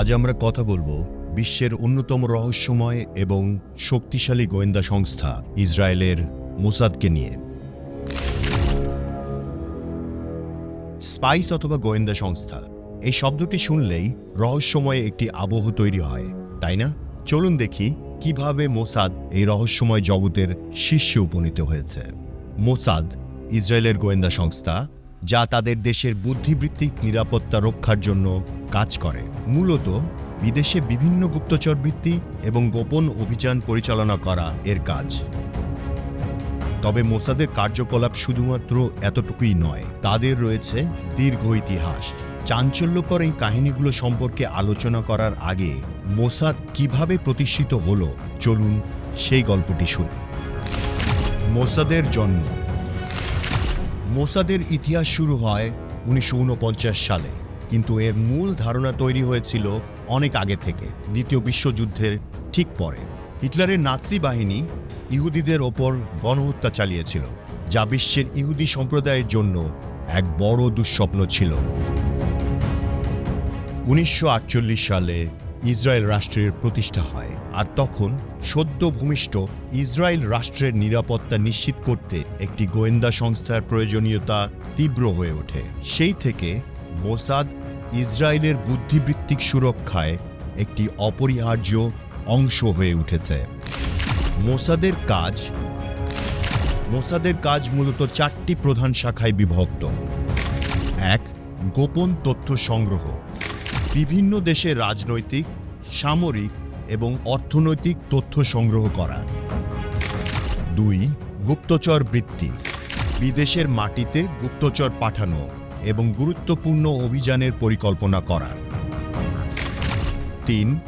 আজ আমরা কথা বলব বিশ্বের অন্যতম রহস্যময় এবং শক্তিশালী গোয়েন্দা সংস্থা ইসরায়েলের মোসাদকে নিয়ে। স্পাইস অথবা গোয়েন্দা সংস্থা, এই শব্দটি শুনলেই রহস্যময় একটি আবহ তৈরি হয়, তাই না? চলুন দেখি কীভাবে মোসাদ এই রহস্যময় জগতের শীর্ষে উপনীত হয়েছে। মোসাদ, ইসরায়েলের গোয়েন্দা সংস্থা যা তাদের দেশের বুদ্ধিবৃত্তিক নিরাপত্তা রক্ষার জন্য কাজ করে। মূলত বিদেশে বিভিন্ন গুপ্তচর বৃত্তি এবং গোপন অভিযান পরিচালনা করা এর কাজ। তবে মোসাদের কার্যকলাপ শুধুমাত্র এতটুকুই নয়, তাদের রয়েছে দীর্ঘ ইতিহাস। চাঞ্চল্যকর এই কাহিনীগুলো সম্পর্কে আলোচনা করার আগে মোসাদ কীভাবে প্রতিষ্ঠিত হলো, চলুন সেই গল্পটি শুনি। মোসাদের জন্ম মোসাদের ইতিহাস শুরু হয় উনিশশো ঊনপঞ্চাশ সালে। কিন্তু এর মূল ধারণা তৈরি হয়েছিল অনেক আগে থেকে, দ্বিতীয় বিশ্বযুদ্ধের ঠিক পরে। হিটলারের নাৎসি বাহিনী ইহুদিদের ওপর গণহত্যা চালিয়েছিল, যা বিশ্বের ইহুদি সম্প্রদায়ের জন্য এক বড় দুঃস্বপ্ন ছিল। উনিশশো আটচল্লিশ সালে ইসরায়েল রাষ্ট্রের প্রতিষ্ঠা হয়। আর তখন সদ্য ভূমিষ্ঠ ইসরায়েল রাষ্ট্রের নিরাপত্তা নিশ্চিত করতে একটি গোয়েন্দা সংস্থার প্রয়োজনীয়তা তীব্র হয়ে ওঠে। সেই থেকে মোসাদ ইসরায়েলের বুদ্ধিবৃত্তিক সুরক্ষায় একটি অপরিহার্য অংশ হয়ে উঠেছে। মোসাদের কাজ মোসাদের কাজ মূলত চারটি প্রধান শাখায় বিভক্ত। এক, গোপন তথ্য সংগ্রহ। বিভিন্ন দেশের রাজনৈতিক, সামরিক এবং অর্থনৈতিক তথ্য সংগ্রহ করা। দুই, গুপ্তচর বৃত্তি। বিদেশের মাটিতে গুপ্তচর পাঠানো এবং গুরুত্বপূর্ণ অভিযানের পরিকল্পনা করা। তিন,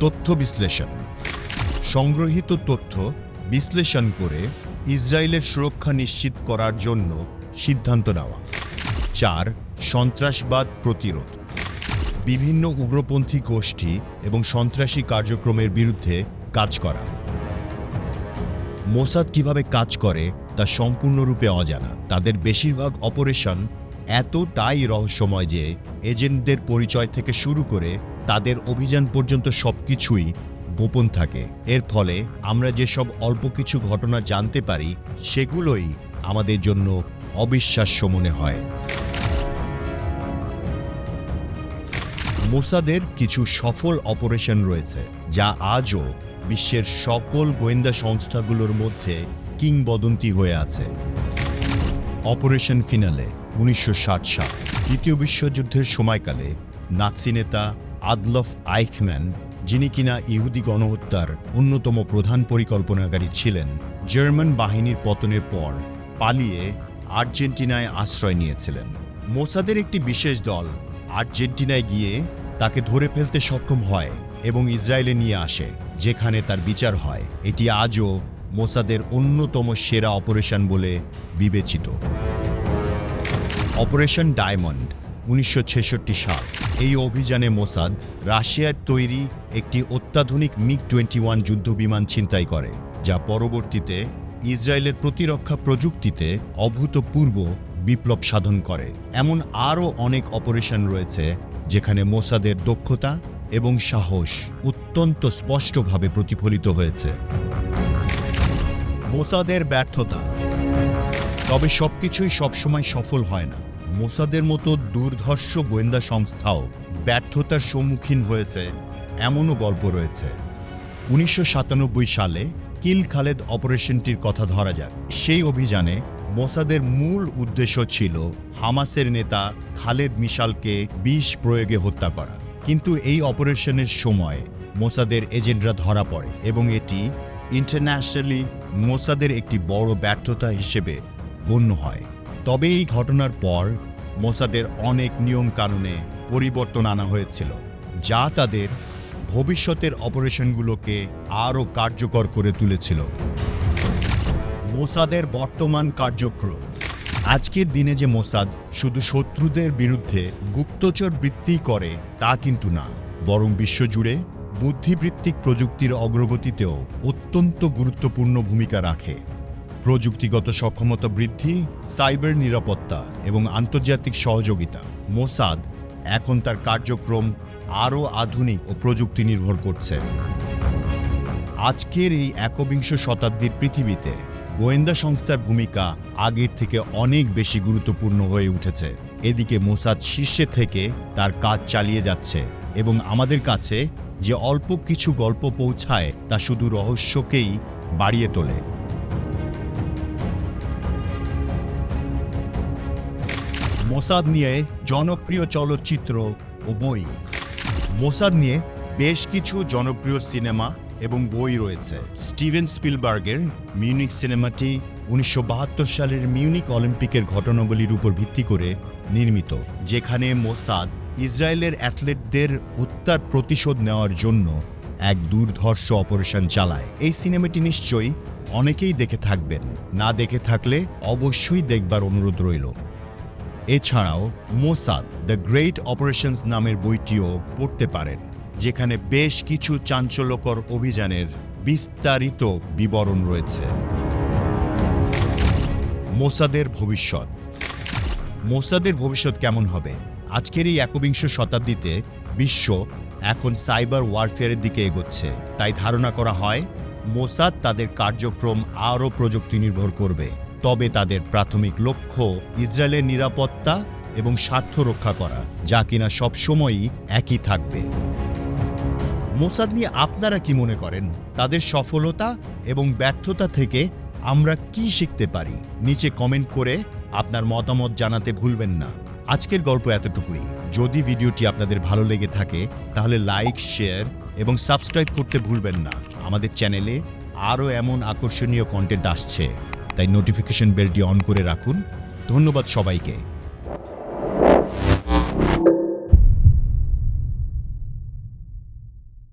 তথ্য বিশ্লেষণ। সংগ্রহীত তথ্য বিশ্লেষণ করে ইসরায়েলের সুরক্ষা নিশ্চিত করার জন্য সিদ্ধান্ত নেওয়া। চার, সন্ত্রাসবাদ প্রতিরোধ। বিভিন্ন উগ্রপন্থী গোষ্ঠী এবং সন্ত্রাসী কার্যক্রমের বিরুদ্ধে কাজ করা। মোসাদ কীভাবে কাজ করে তা সম্পূর্ণরূপে অজানা। তাদের বেশিরভাগ অপারেশন এতটাই রহস্যময় যে, এজেন্টদের পরিচয় থেকে শুরু করে তাদের অভিযান পর্যন্ত সব কিছুই গোপন থাকে। এর ফলে আমরা যেসব অল্প কিছু ঘটনা জানতে পারি, সেগুলোই আমাদের জন্য অবিশ্বাস্য মনে হয়। মোসাদের কিছু সফল অপারেশন রয়েছে, যা আজও বিশ্বের সকল গোয়েন্দা সংস্থাগুলোর মধ্যে কিংবদন্তি হয়ে আছে। অপারেশন ফিনালে, উনিশশো ষাট সাল, দ্বিতীয় বিশ্বযুদ্ধের সময়কালে নাৎসি নেতা আদলফ আইখম্যান, যিনি কিনা ইহুদি গণহত্যার অন্যতম প্রধান পরিকল্পনাকারী ছিলেন, জার্মান বাহিনীর পতনের পর পালিয়ে আর্জেন্টিনায় আশ্রয় নিয়েছিলেন। মোসাদের একটি বিশেষ দল আর্জেন্টিনায় গিয়ে তাকে ধরে ফেলতে সক্ষম হয় এবং ইসরায়েলে নিয়ে আসে, যেখানে তার বিচার হয়। এটি আজও মোসাদের অন্যতম সেরা অপারেশন বলে বিবেচিত। অপারেশন ডায়মন্ড, উনিশশো ছেষট্টি সাল। এই অভিযানে মোসাদ রাশিয়ার তৈরি একটি অত্যাধুনিক মিগ টোয়েন্টি ওয়ান যুদ্ধবিমান ছিনতাই করে, যা পরবর্তীতে ইসরায়েলের প্রতিরক্ষা প্রযুক্তিতে অভূতপূর্ব বিপ্লব সাধন করে। এমন আরও অনেক অপারেশন রয়েছে যেখানে মোসাদের দক্ষতা এবং সাহস অত্যন্ত স্পষ্টভাবে প্রতিফলিত হয়েছে। মোসাদের ব্যর্থতা। তবে সবকিছুই সবসময় সফল হয় না। মোসাদের মতো দুর্ধর্ষ গোয়েন্দা সংস্থাও ব্যর্থতার সম্মুখীন হয়েছে এমনও গল্প রয়েছে। উনিশশো সাতানব্বই সালে কিল খালেদ অপারেশনটির কথা ধরা যাক। সেই অভিযানে মোসাদের মূল উদ্দেশ্য ছিল হামাসের নেতা খালেদ মিশালকে বিষ প্রয়োগে হত্যা করা। কিন্তু এই অপারেশনের সময় মোসাদের এজেন্টরা ধরা পড়ে এবং এটি ইন্টারন্যাশনালি মোসাদের একটি বড় ব্যর্থতা হিসেবে গণ্য হয়। তবে এই ঘটনার পর মোসাদের অনেক নিয়ম কানুনে পরিবর্তন আনা হয়েছিল, যা তাদের ভবিষ্যতের অপারেশনগুলোকে আরও কার্যকর করে তুলেছিল। মোসাদের বর্তমান কার্যক্রম। আজকের দিনে যে মোসাদ শুধু শত্রুদের বিরুদ্ধে গুপ্তচর বৃত্তি করে তা কিন্তু না, বরং বিশ্বজুড়ে বুদ্ধিবৃত্তিক প্রযুক্তির অগ্রগতিতেও অত্যন্ত গুরুত্বপূর্ণ ভূমিকা রাখে। প্রযুক্তিগত সক্ষমতা বৃদ্ধি, সাইবার নিরাপত্তা এবং আন্তর্জাতিক সহযোগিতা মোসাদ এখন তার কার্যক্রম আরও আধুনিক ও প্রযুক্তি নির্ভর করছে। আজকের এই একবিংশ শতাব্দীর পৃথিবীতে গোয়েন্দা সংস্থার ভূমিকা আগের থেকে অনেক বেশি গুরুত্বপূর্ণ হয়ে উঠেছে। এদিকে মোসাদ শীর্ষে থেকে তার কাজ চালিয়ে যাচ্ছে এবং আমাদের কাছে যে অল্প কিছু গল্প পৌঁছায় তা শুধু রহস্যকেই বাড়িয়ে তোলে। মোসাদ নিয়ে জনপ্রিয় চলচ্চিত্র ও বই মোসাদ নিয়ে বেশ কিছু জনপ্রিয় সিনেমা এবং বই রয়েছে। স্টিভেন স্পিলবার্গের মিউনিক সিনেমাটি উনিশশো বাহাত্তর সালের মিউনিক অলিম্পিকের ঘটনাবলীর উপর ভিত্তি করে নির্মিত, যেখানে মোসাদ ইসরায়েলের অ্যাথলেটদের হত্যার প্রতিশোধ নেওয়ার জন্য এক দুর্ধর্ষ অপারেশন চালায়। এই সিনেমাটি নিশ্চয়ই অনেকেই দেখে থাকবেন, না দেখে থাকলে অবশ্যই দেখবার অনুরোধ রইল। এছাড়াও মোসাদ দ্য গ্রেট অপারেশনস নামের বইটিও পড়তে পারেন। যেখানে বেশ কিছু চাঞ্চল্যকর অভিযানের বিস্তারিত বিবরণ রয়েছে। মোসাদের ভবিষ্যৎ। মোসাদের ভবিষ্যৎ কেমন হবে? আজকের এই একবিংশ শতাব্দীতে বিশ্ব এখন সাইবার ওয়ারফেয়ারের দিকে এগোচ্ছে। তাই ধারণা করা হয়, মোসাদ তাদের কার্যক্রম আরও প্রযুক্তি নির্ভর করবে। তবে তাদের প্রাথমিক লক্ষ্য ইসরায়েলের নিরাপত্তা এবং স্বার্থ রক্ষা করা, যা কিনা সবসময়ই একই থাকবে। মোসাদ নিয়ে আপনারা কি মনে করেন? তাদের সফলতা এবং ব্যর্থতা থেকে আমরা কি শিখতে পারি? নিচে কমেন্ট করে আপনার মতামত জানাতে ভুলবেন না। আজকের গল্প এতটুকুই। যদি ভিডিওটি আপনাদের ভালো লেগে থাকে, তাহলে লাইক শেয়ার এবং সাবস্ক্রাইব করতে ভুলবেন না। আমাদের চ্যানেলে আরও এমন আকর্ষণীয় কন্টেন্ট আসছে। তাই নোটিফিকেশন বেলটি অন করে রাখুন। ধন্যবাদ সবাইকে।